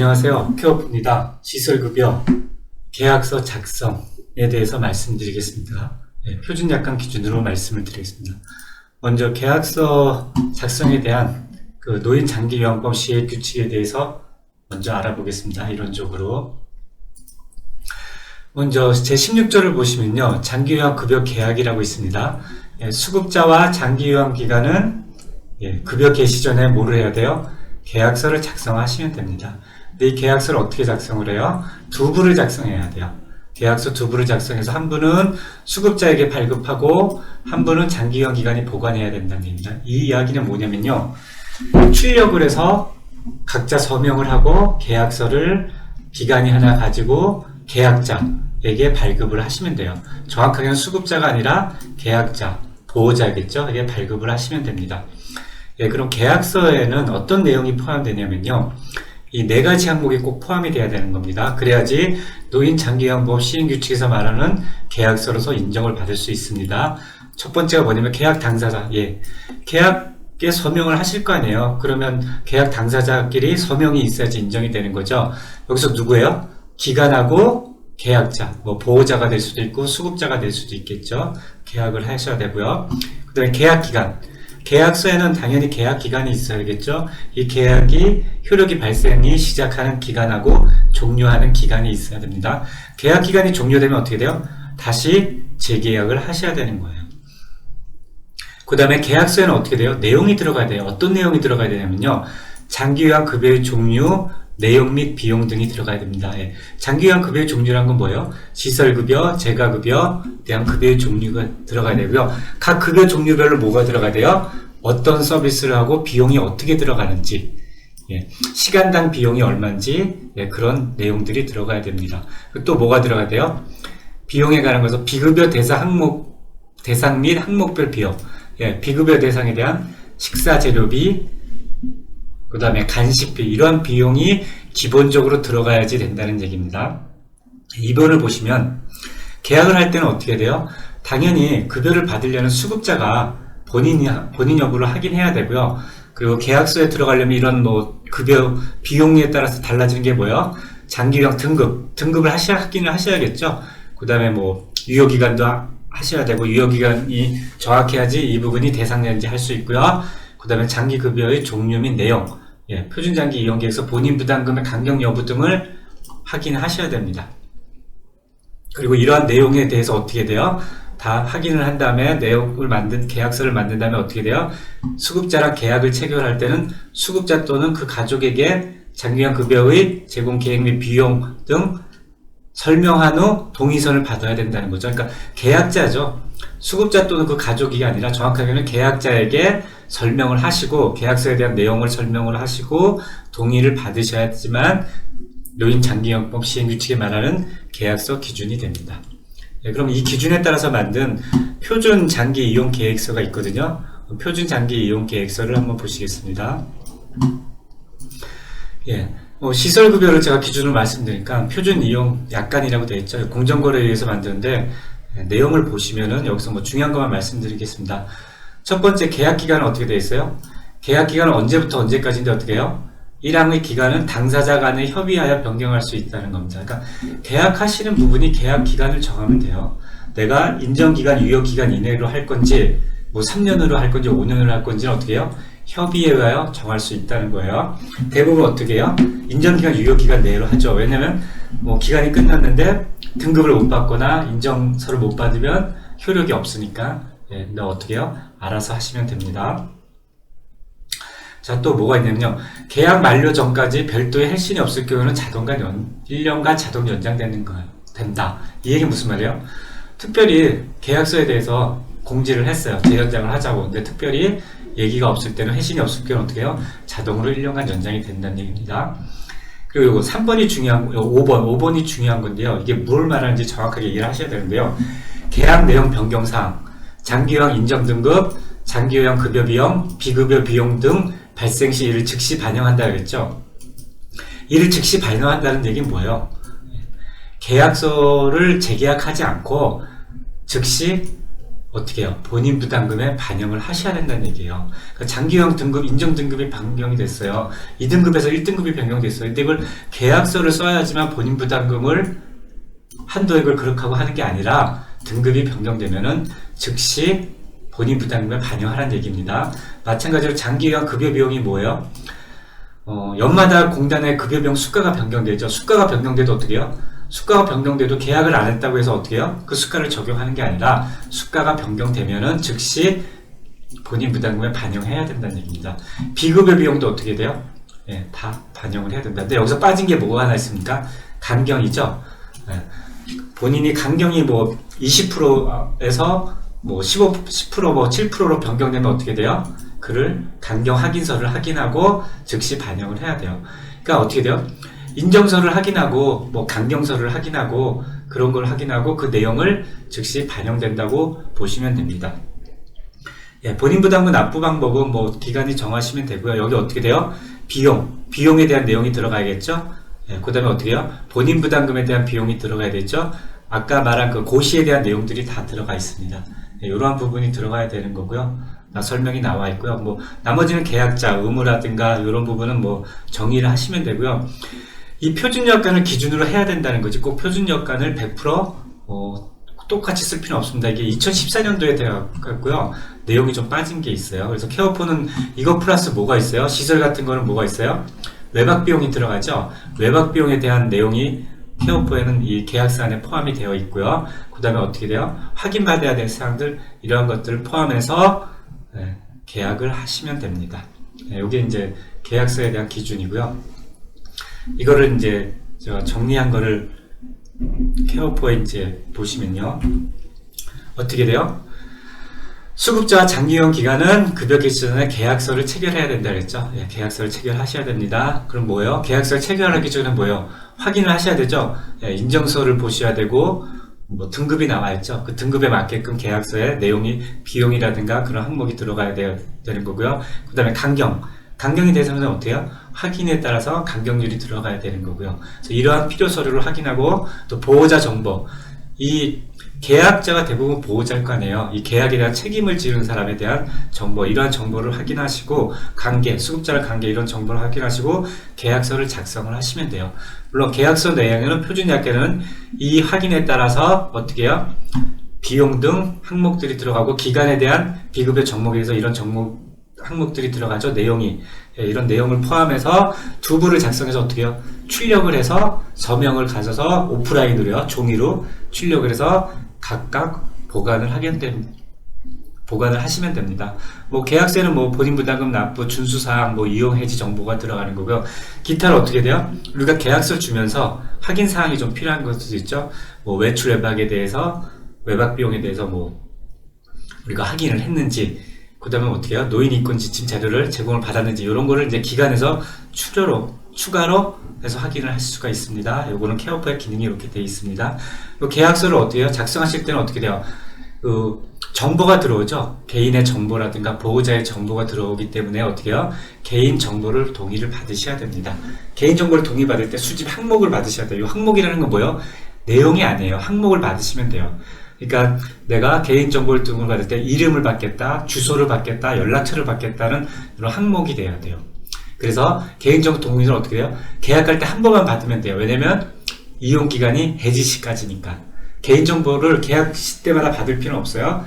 안녕하세요. 큐어입니다. 시설급여 계약서 작성에 대해서 말씀드리겠습니다. 네, 표준 약관 기준으로 말씀을 드리겠습니다. 먼저 계약서 작성에 대한 그 노인 장기 요양법 시행 규칙에 대해서 먼저 알아보겠습니다. 이론적으로. 먼저 제 16조를 보시면요. 장기 요양 급여 계약이라고 있습니다. 예, 수급자와 장기 요양 기간은 예, 급여 개시 전에 뭐를 해야 돼요? 계약서를 작성하시면 됩니다. 이 계약서를 어떻게 작성을 해요? 두 부를 작성해야 돼요. 계약서 두 부를 작성해서 한 분은 수급자에게 발급하고 한 분은 장기간 기간이 보관해야 된다는 얘기입니다. 이 이야기는 뭐냐면요. 출력을 해서 각자 서명을 하고 계약서를 기간이 하나 가지고 계약자에게 발급을 하시면 돼요. 정확하게는 수급자가 아니라 계약자, 보호자겠죠. 이게 발급을 하시면 됩니다. 예, 그럼 계약서에는 어떤 내용이 포함되냐면요. 이 네 가지 항목이 꼭 포함이 돼야 되는 겁니다. 그래야지 노인 장기요양보험 시행 규칙에서 말하는 계약서로서 인정을 받을 수 있습니다. 첫 번째가 뭐냐면 계약 당사자. 예. 계약에 서명을 하실 거 아니에요. 그러면 계약 당사자끼리 서명이 있어야지 인정이 되는 거죠. 여기서 누구예요? 기간하고 계약자, 뭐 보호자가 될 수도 있고 수급자가 될 수도 있겠죠. 계약을 하셔야 되고요. 그 다음에 계약 기간. 계약서에는 당연히 계약 기간이 있어야겠죠. 이 계약이 효력이 발생이 시작하는 기간하고 종료하는 기간이 있어야 됩니다. 계약 기간이 종료되면 어떻게 돼요? 다시 재계약을 하셔야 되는 거예요. 그 다음에 계약서에는 어떻게 돼요? 내용이 들어가야 돼요. 어떤 내용이 들어가야 되냐면요. 장기요양 급여의 종류, 내용 및 비용 등이 들어가야 됩니다. 예. 장기요양 급여의 종류란 건 뭐예요? 시설급여, 재가급여, 대한 급여의 종류가 들어가야 되고요. 각 급여 종류별로 뭐가 들어가야 돼요? 어떤 서비스를 하고 비용이 어떻게 들어가는지, 예. 시간당 비용이 얼마인지, 예. 그런 내용들이 들어가야 됩니다. 또 뭐가 들어가야 돼요? 비용에 관한 것은 비급여 대상 항목, 대상 및 항목별 비용, 예. 비급여 대상에 대한 식사 재료비, 그 다음에 간식비 이런 비용이 기본적으로 들어가야지 된다는 얘기입니다. 2번을 보시면 계약을 할 때는 어떻게 돼요? 당연히 급여를 받으려는 수급자가 본인이 본인 여부를 확인해야 되고요. 그리고 계약서에 들어가려면 이런 뭐 급여 비용에 따라서 달라지는 게 뭐예요? 장기형 등급 등급을 하셔야 확인을 하셔야겠죠. 그 다음에 뭐 유효 기간도 하셔야 되고 유효 기간이 정확해야지 이 부분이 대상자인지 할 수 있고요. 그 다음에 장기 급여의 종류 및 내용, 예, 표준장기 이용계획서 본인 부담금의 강경 여부 등을 확인하셔야 됩니다. 그리고 이러한 내용에 대해서 어떻게 돼요? 다 확인을 한 다음에 내용을 만든 계약서를 만든 다음에 어떻게 돼요? 수급자랑 계약을 체결할 때는 수급자 또는 그 가족에게 장기간 급여의 제공 계획 및 비용 등 설명한 후 동의서를 받아야 된다는 거죠. 그러니까 계약자죠. 수급자 또는 그 가족이 아니라 정확하게는 계약자에게 설명을 하시고 계약서에 대한 내용을 설명을 하시고 동의를 받으셔야지만 노인 장기영법 시행 규칙에 말하는 계약서 기준이 됩니다. 네, 그럼 이 기준에 따라서 만든 표준 장기 이용 계획서가 있거든요. 표준 장기 이용 계획서를 한번 보시겠습니다. 예. 뭐 시설 급여를 제가 기준으로 말씀드리니까 표준 이용 약관이라고 되어 있죠. 공정거래에 의해서 만드는데 예, 내용을 보시면은 여기서 뭐 중요한 것만 말씀드리겠습니다. 첫 번째 계약 기간은 어떻게 되어 있어요? 계약 기간은 언제부터 언제까지인데 어떻게 해요? 1항의 기간은 당사자 간에 협의하여 변경할 수 있다는 겁니다. 그러니까 계약하시는 부분이 계약 기간을 정하면 돼요. 내가 인정기간, 유효기간 이내로 할 건지, 뭐 3년으로 할 건지, 5년으로 할 건지는 어떻게 해요? 협의에 의하여 정할 수 있다는 거예요. 대부분 어떻게 해요? 인정기간, 유효기간 내로 하죠. 왜냐면, 뭐 기간이 끝났는데 등급을 못 받거나 인정서를 못 받으면 효력이 없으니까, 예, 근데 어떻게 해요? 알아서 하시면 됩니다. 자, 또 뭐가 있냐면요. 계약 만료 전까지 별도의 헬신이 없을 경우는 자동간 연, 1년간 자동 연장되는 거, 된다. 이 얘기 무슨 말이에요? 특별히 계약서에 대해서 공지를 했어요. 재연장을 하자고. 근데 특별히 얘기가 없을 때는 회신이 없을 경우는 어떻게 해요? 자동으로 1년간 연장이 된다는 얘기입니다. 그리고 이거 3번이 중요한, 5번, 5번이 중요한 건데요. 이게 뭘 말하는지 정확하게 이해를 하셔야 되는데요. 계약 내용 변경사항, 장기요양 인정 등급, 장기요양 급여 비용, 비급여 비용 등 발생 시 이를 즉시 반영한다 그랬죠. 이를 즉시 반영한다는 얘기는 뭐예요? 계약서를 재계약하지 않고 즉시 어떻게 해요? 본인 부담금에 반영을 하셔야 된다는 얘기예요. 그러니까 장기형 등급, 인정 등급이 변경이 됐어요. 2등급에서 1등급이 변경됐어요. 근데 이걸 계약서를 써야지만 본인 부담금을 한도액을 그렇게 하고 하는 게 아니라 등급이 변경되면은 즉시 본인 부담금에 반영하라는 얘기입니다. 마찬가지로 장기형 급여 비용이 뭐예요? 어, 연마다 공단의 급여 비용 수가가 변경되죠. 수가가 변경돼도 어떻게 해요? 수가가 변경돼도 계약을 안 했다고 해서 어떻게 해요? 그 수가를 적용하는 게 아니라 수가가 변경되면은 즉시 본인 부담금에 반영해야 된다는 얘기입니다. 비급여 비용도 어떻게 돼요? 예, 다 반영을 해야 된다. 근데 여기서 빠진 게 뭐가 하나 있습니까? 간경이죠. 예, 본인이 간경이 뭐 20%에서 뭐 15, 10%뭐 7%로 변경되면 어떻게 돼요? 그를 간경 확인서를 확인하고 즉시 반영을 해야 돼요. 그러니까 어떻게 돼요? 인정서를 확인하고 뭐 강경서를 확인하고 그런 걸 확인하고 그 내용을 즉시 반영된다고 보시면 됩니다. 예, 본인 부담금 납부 방법은 뭐 기간이 정하시면 되고요. 여기 어떻게 돼요? 비용, 비용에 대한 내용이 들어가야겠죠? 예, 그 다음에 어떻게 해요? 본인 부담금에 대한 비용이 들어가야 되죠? 아까 말한 그 고시에 대한 내용들이 다 들어가 있습니다. 예, 이러한 부분이 들어가야 되는 거고요. 나 설명이 나와 있고요. 뭐 나머지는 계약자 의무라든가 이런 부분은 뭐 정의를 하시면 되고요. 이 표준 여건을 기준으로 해야 된다는 거지. 꼭 표준 여건을 100% 어, 똑같이 쓸 필요는 없습니다. 이게 2014년도에 되었고요. 내용이 좀 빠진 게 있어요. 그래서 케어포는 이거 플러스 뭐가 있어요? 시설 같은 거는 뭐가 있어요? 외박 비용이 들어가죠. 외박 비용에 대한 내용이 케어포에는 이 계약서 안에 포함이 되어 있고요. 그 다음에 어떻게 돼요? 확인받아야 될 사항들 이러한 것들을 포함해서 네, 계약을 하시면 됩니다. 네, 이게 이제 계약서에 대한 기준이고요. 이거를 이제 제가 정리한 거를 케어포에 이제 보시면요. 어떻게 돼요? 수급자 장기형 기간은 급여 전에 계약서를 체결해야 된다 그랬죠? 예, 계약서를 체결하셔야 됩니다. 그럼 뭐예요? 계약서를 체결하기 전에 뭐예요? 확인을 하셔야 되죠? 예, 인정서를 보셔야 되고, 뭐 등급이 나와 있죠? 그 등급에 맞게끔 계약서에 내용이 비용이라든가 그런 항목이 들어가야 되, 되는 거고요. 그 다음에 강경. 강경에 대해서는 어때요? 확인에 따라서 강경률이 들어가야 되는 거고요. 이러한 필요 서류를 확인하고 또 보호자 정보. 이 계약자가 대부분 보호자일 거 아니에요. 이 계약에 대한 책임을 지는 사람에 대한 정보, 이러한 정보를 확인하시고, 관계, 수급자의 관계 이런 정보를 확인하시고, 계약서를 작성을 하시면 돼요. 물론 계약서 내용에는 표준 약관은 이 확인에 따라서 어떻게 해요? 비용 등 항목들이 들어가고, 기간에 대한 비급여 정목에서 이런 정목, 항목들이 들어가죠. 내용이. 예, 이런 내용을 포함해서 두부를 작성해서 어떻게 해요? 출력을 해서 서명을 가져서 오프라인으로요. 종이로 출력을 해서 각각 보관을 하게 됩니다. 보관을 하시면 됩니다. 뭐 계약서는 뭐 본인 부담금 납부 준수 사항 뭐 이용 해지 정보가 들어가는 거고요. 기타는 어떻게 돼요? 우리가 계약서 주면서 확인 사항이 좀 필요한 것도 있죠. 뭐 외출 외박에 대해서 외박 비용에 대해서 뭐 우리가 확인을 했는지 그 다음에 어떻게 해요? 노인 이권 지침 자료를 제공을 받았는지 이런 거를 이제 기관에서 추가로 추가로 해서 확인을 할 수가 있습니다. 요거는 케어포의 기능이 이렇게 되어 있습니다. 요 계약서를 어떻게 해요? 작성하실 때는 어떻게 돼요? 그 정보가 들어오죠. 개인의 정보라든가 보호자의 정보가 들어오기 때문에 어떻게 해요? 개인 정보를 동의를 받으셔야 됩니다. 개인 정보를 동의 받을 때 수집 항목을 받으셔야 돼요. 이 항목이라는 건 뭐예요? 내용이 아니에요. 항목을 받으시면 돼요. 그러니까 내가 개인정보를 등을 받을 때 이름을 받겠다, 주소를 받겠다, 연락처를 받겠다는 이런 항목이 돼야 돼요. 그래서 개인정보 동의를 어떻게 해요? 계약할 때 한 번만 받으면 돼요. 왜냐면 이용 기간이 해지 시까지니까. 개인정보를 계약 시 때마다 받을 필요는 없어요.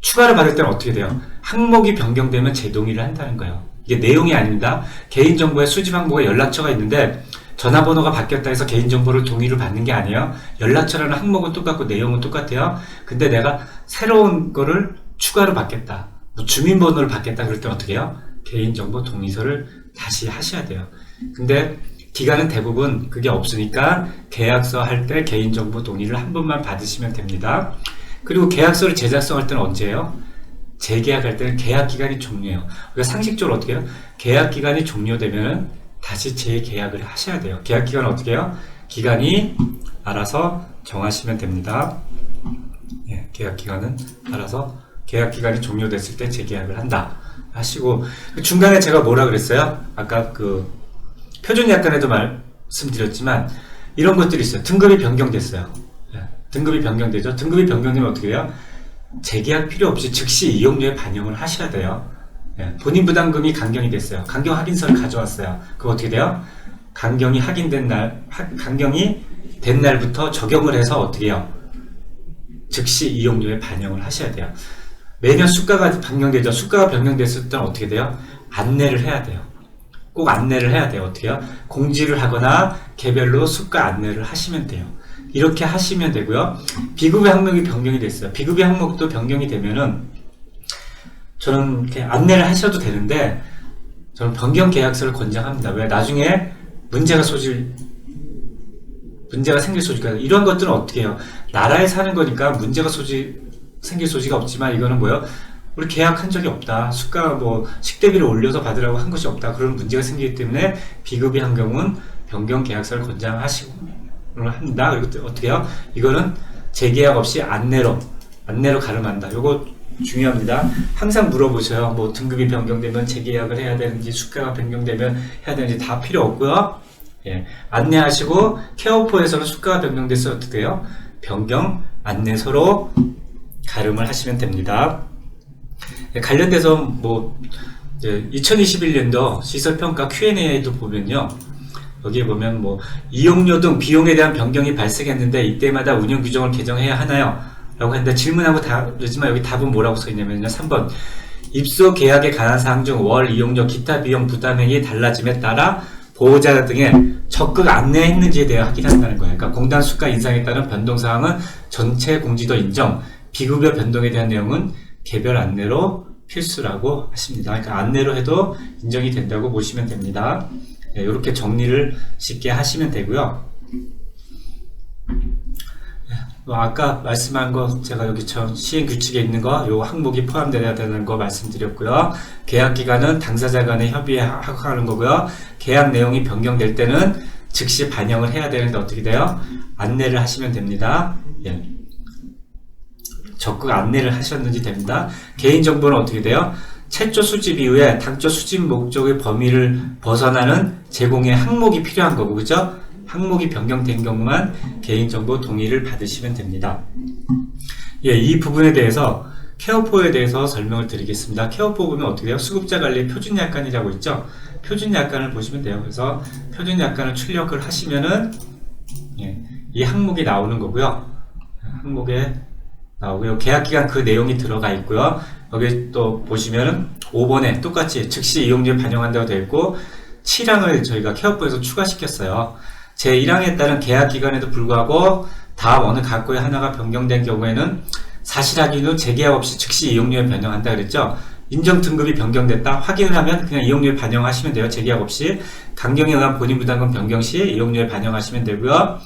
추가를 받을 때는 어떻게 돼요? 항목이 변경되면 재동의를 한다는 거예요. 이게 내용이 아닙니다. 개인정보의 수집 항목에 연락처가 있는데 전화번호가 바뀌었다 해서 개인정보를 동의를 받는 게 아니에요. 연락처라는 항목은 똑같고 내용은 똑같아요. 근데 내가 새로운 거를 추가로 받겠다. 뭐 주민번호를 받겠다 그럴 때 어떻게 해요? 개인정보 동의서를 다시 하셔야 돼요. 근데 기간은 대부분 그게 없으니까 계약서 할 때 개인정보 동의를 한 번만 받으시면 됩니다. 그리고 계약서를 제작성할 때는 언제예요? 재계약할 때는 계약 기간이 종료해요. 그러니까 상식적으로 어떻게 해요? 계약 기간이 종료되면 다시 재계약을 하셔야 돼요. 계약 기간은 어떻게 해요? 기간이 알아서 정하시면 됩니다. 예, 계약 기간은 알아서 계약 기간이 종료됐을 때 재계약을 한다 하시고 그 중간에 제가 뭐라 그랬어요? 아까 그 표준 약관에도 말씀드렸지만 이런 것들이 있어요. 등급이 변경됐어요. 예, 등급이 변경되죠. 등급이 변경되면 어떻게 해요? 재계약 필요 없이 즉시 이용료에 반영을 하셔야 돼요. 예, 본인 부담금이 강경이 됐어요. 강경 확인서를 가져왔어요. 그럼 어떻게 돼요? 강경이 확인된 날, 하- 강경이 된 날부터 적용을 해서 어떻게 해요? 즉시 이용료에 반영을 하셔야 돼요. 매년 수가가 변경되죠. 수가가 변경됐을 때는 어떻게 돼요? 안내를 해야 돼요. 꼭 안내를 해야 돼요. 어떻게 요? 공지를 하거나 개별로 수가 안내를 하시면 돼요. 이렇게 하시면 되고요. 비급여 항목이 변경이 됐어요. 비급여 항목도 변경이 되면은 저는 이렇게 안내를 하셔도 되는데 저는 변경 계약서를 권장합니다. 왜 나중에 문제가 소질 문제가 생길 소지가 이런 것들은 어떻게 해요? 나라에 사는 거니까 문제가 소지 생길 소지가 없지만 이거는 뭐예요? 우리 계약한 적이 없다. 수가 뭐 식대비를 올려서 받으라고 한 것이 없다. 그런 문제가 생기기 때문에 비급이 한 경우는 변경 계약서를 권장하시고 합니다. 그리고 또 어떻게 해요? 이거는 재계약 없이 안내로 안내로 가름한다. 요거 중요합니다. 항상 물어보셔요. 뭐 등급이 변경되면 재계약을 해야 되는지 수가가 변경되면 해야 되는지 다 필요 없고요. 예, 안내하시고 케어포에서는 수가가 변경돼서 어떻게 해요? 변경 안내서로 가름을 하시면 됩니다. 예, 관련돼서 뭐 2021년도 시설평가 Q&A도 보면요. 여기에 보면 뭐 이용료 등 비용에 대한 변경이 발생했는데 이때마다 운영 규정을 개정해야 하나요? 라고 했는데 질문하고 다르지만 여기 답은 뭐라고 써 있냐면요. 3번 입소 계약에 관한 사항 중 월 이용료 기타 비용 부담액이 달라짐에 따라 보호자 등의 적극 안내했는지에 대해 확인한다는 거예요. 그러니까 공단 수가 인상에 따른 변동 사항은 전체 공지도 인정, 비급여 변동에 대한 내용은 개별 안내로 필수라고 하십니다. 그러니까 안내로 해도 인정이 된다고 보시면 됩니다. 이렇게 정리를 쉽게 하시면 되고요. 뭐 아까 말씀한 거 제가 여기 저 시행 규칙에 있는 거 요 항목이 포함되어야 되는 거 말씀드렸고요. 계약 기간은 당사자 간의 협의에 하는 거고요. 계약 내용이 변경될 때는 즉시 반영을 해야 되는데 어떻게 돼요? 안내를 하시면 됩니다. 예. 적극 안내를 하셨는지 됩니다. 개인정보는 어떻게 돼요? 최초 수집 이후에 당초 수집 목적의 범위를 벗어나는 제공의 항목이 필요한 거고, 그죠? 항목이 변경된 경우만 개인정보 동의를 받으시면 됩니다. 예, 이 부분에 대해서 케어포에 대해서 설명을 드리겠습니다. 케어포 보면 어떻게 돼요? 수급자 관리 표준 약관이라고 있죠? 표준 약관을 보시면 돼요. 그래서 표준 약관을 출력을 하시면은 예, 이 항목이 나오는 거고요. 항목에 나오고요. 계약 기간 그 내용이 들어가 있고요. 여기 또 보시면은 5번에 똑같이 즉시 이용료에 반영한다고 되어 있고 7항을 저희가 케어포에서 추가시켰어요. 제1항에 따른 계약 기간에도 불구하고 다음 어느 각고의 하나가 변경된 경우에는 사실 확인 후 재계약 없이 즉시 이용료에 변경한다 그랬죠. 인정 등급이 변경됐다 확인을 하면 그냥 이용료에 반영하시면 돼요. 재계약 없이 강경에 의한 본인 부담금 변경 시 이용료에 반영하시면 되고요.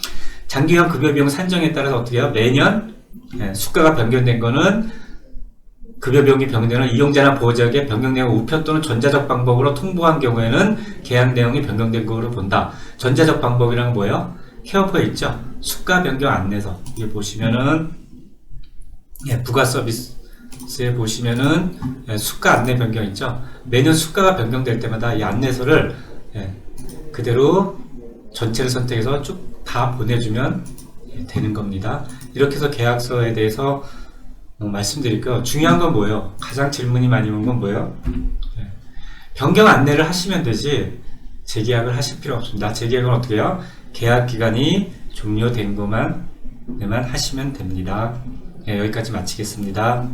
장기간 급여 비용 산정에 따라서 어떻게 해요? 매년 예, 수가가 변경된 거는 급여 비용이 변경되는 이용자나 보호자에게 변경 내용을 우편 또는 전자적 방법으로 통보한 경우에는 계약 내용이 변경된 것으로 본다. 전자적 방법이란 뭐예요? 케어포에 있죠? 수가 변경 안내서. 이게 보시면은, 예, 부가 서비스에 보시면은, 예, 수가 안내 변경 있죠? 매년 수가가 변경될 때마다 이 안내서를, 예, 그대로 전체를 선택해서 쭉 다 보내주면 예, 되는 겁니다. 이렇게 해서 계약서에 대해서 어, 말씀드릴게요. 중요한 건 뭐예요? 가장 질문이 많이 온 건 뭐예요? 예. 변경 안내를 하시면 되지 재계약을 하실 필요 없습니다. 재계약은 어떻게 해요? 계약 기간이 종료된 것만 만 하시면 됩니다. 예, 여기까지 마치겠습니다.